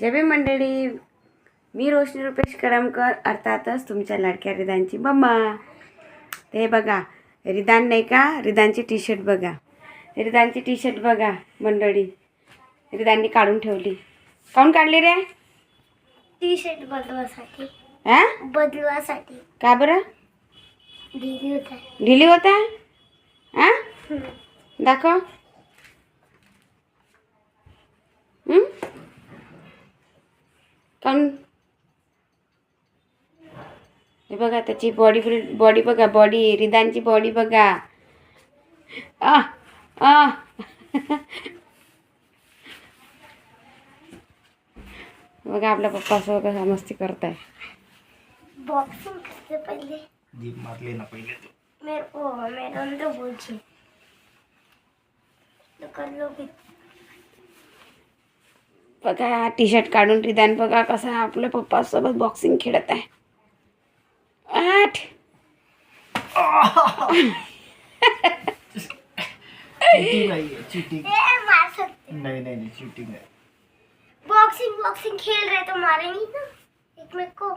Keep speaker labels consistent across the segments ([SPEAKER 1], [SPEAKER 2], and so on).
[SPEAKER 1] भीम मंडळी. मी रोशनी रुपेश करमकर अर्थातच तुमच्या लाडक्या रिदानची मम्मा. ते बघा रिदान नाही का? रिदानची टी शर्ट बघा. रिदानची टी शर्ट बघा मंडळी. रिदाननी काढून ठेवली. काढून काढली रे?
[SPEAKER 2] टी शर्ट बदलवासाठी
[SPEAKER 1] हा?
[SPEAKER 2] बदलवासाठी
[SPEAKER 1] का बरं?
[SPEAKER 2] दिली होता.
[SPEAKER 1] ढिली होता? हा? दाखव हं? काढून हे बघा त्याची बॉडी बॉडी बघा बॉडी रिदानची बॉडी बघा. आ आ. बघा आपल्या पप्पा असं कसा मस्ती करताय.
[SPEAKER 2] बॉक्सिंग करते पहले.
[SPEAKER 3] जीप मारले ना पहिले तो.
[SPEAKER 2] मेरे ओ मेरे तो बोझे तो कर लोगे
[SPEAKER 1] बघा टी शर्ट काढून रिदान बघा कसा आपल्या पप्पासोबत बॉक्सिंग खेळत आहे. आठ.
[SPEAKER 3] चीटिंग है चीटिंग
[SPEAKER 2] ए मार सकते
[SPEAKER 3] नाही नाही नाही चीटिंग है
[SPEAKER 2] बॉक्सिंग बॉक्सिंग खेल रहे तो मारेंगे ना. एक मेरे को.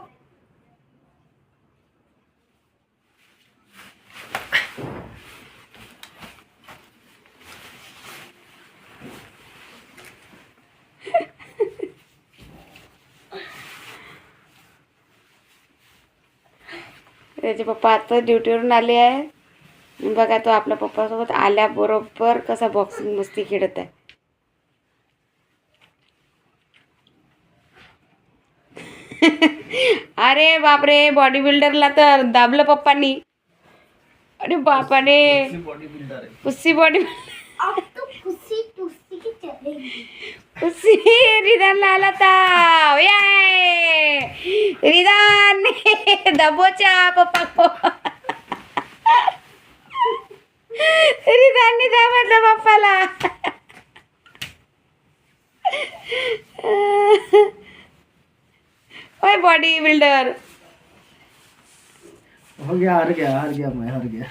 [SPEAKER 1] त्याचे पप्पा आता ड्युटीवरून आले आहे. बघा तो आपल्या पप्पासोबत आल्याबरोबर कसा बॉक्सिंग मस्ती खेळत आहे. अरे बापरे बॉडी बिल्डरला तर दाबलं पप्पांनी. अरे बापाने
[SPEAKER 3] बॉडी बिल्डर आहे.
[SPEAKER 1] पुस्सी बॉडी रिदानला आला ताव रिदान. दबोचा पप्पा को रिदानने दाबलं पप्पाला ओय बॉडी बिल्डर
[SPEAKER 3] हो गया हार गया हार गया मैं हार गया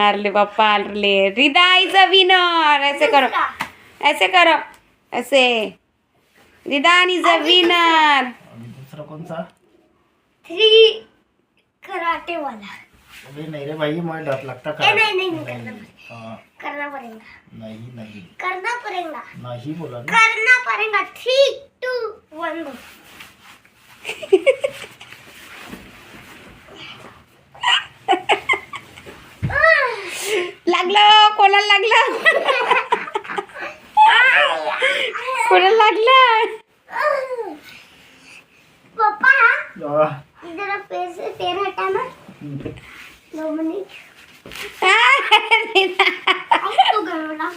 [SPEAKER 1] हारले पप्पा हारले. रिदा इज अ विनर ऐसे करो. ऐसे करो. ऐसे रिदान इज अ विनर
[SPEAKER 3] आणि दुसरा कोणचा?
[SPEAKER 2] थ्री कराटे वाला
[SPEAKER 3] अरे नाही रे भाई मला डर लगता
[SPEAKER 2] ए, नहीं, नहीं, नहीं, करना
[SPEAKER 3] हाँ,
[SPEAKER 2] करना पड़ेगा
[SPEAKER 3] नहीं नहीं.
[SPEAKER 2] करना पड़ेगा
[SPEAKER 3] नहीं बोला ना
[SPEAKER 2] करना पड़ेगा थ्री टू वन. दो
[SPEAKER 1] लागलं कोणाला लागलं? कोणाला लागलं
[SPEAKER 2] पापा
[SPEAKER 3] आह,
[SPEAKER 2] इधर आप पैर से पैर हटाना दो मिनट अब तो गड़बड़ा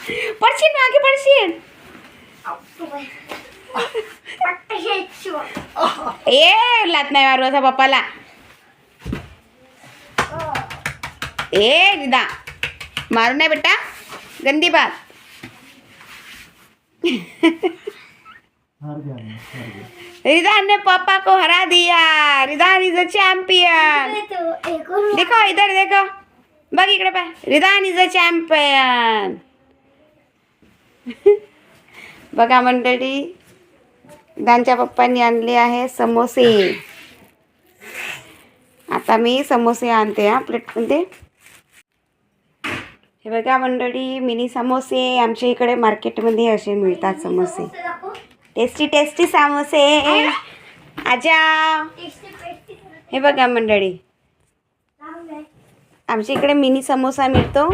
[SPEAKER 1] पडशील मागे पडशील. ए लात नाही मारू असा पप्पाला ए दिदा मारू नाही बेटा. गंदी बात
[SPEAKER 3] हार गया मैं हार गया
[SPEAKER 1] रिदान ने पापा को हरा दिया. रिदान इज अ चॅम्पियन देखो इधर देखो. बघ इकडे पाय. रिदान इज अ चॅम्पियन बघा मंडळी रिदानच्या पप्पांनी आणले आहे समोसे. आता मी समोसे आणते हा प्लेटमध्ये. हे बघा मंडळी मिनी समोसे आमच्या इकडे मार्केटमध्ये असे मिळतात समोसे. टेस्टी टेस्टी समोसे. आजा. हे बघा मंडळी. आमच्या इकडे मिनी समोसा मिळतो.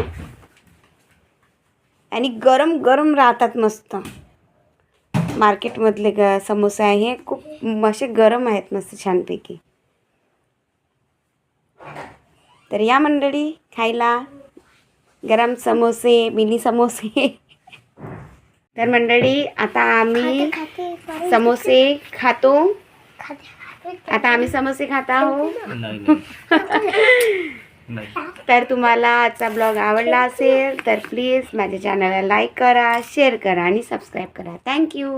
[SPEAKER 1] आणि गरम गरम राहतात मस्त. मार्केटमधले ग समोसे आहे. खूप असे गरम आहेत मस्त छानपैकी. तर या मंडळी खायला. गरम समोसे मिनी समोसे. तर मंडळी आता आम्ही समोसे
[SPEAKER 2] खातो.
[SPEAKER 1] आता आम्ही समोसे खात आहोत
[SPEAKER 3] नहीं नहीं. नहीं
[SPEAKER 1] तर तुम्हाला आजचा ब्लॉग आवडला असेल तर प्लीज माझ्या चॅनलला लाईक करा शेअर करा आणि सबस्क्राईब करा. थँक्यू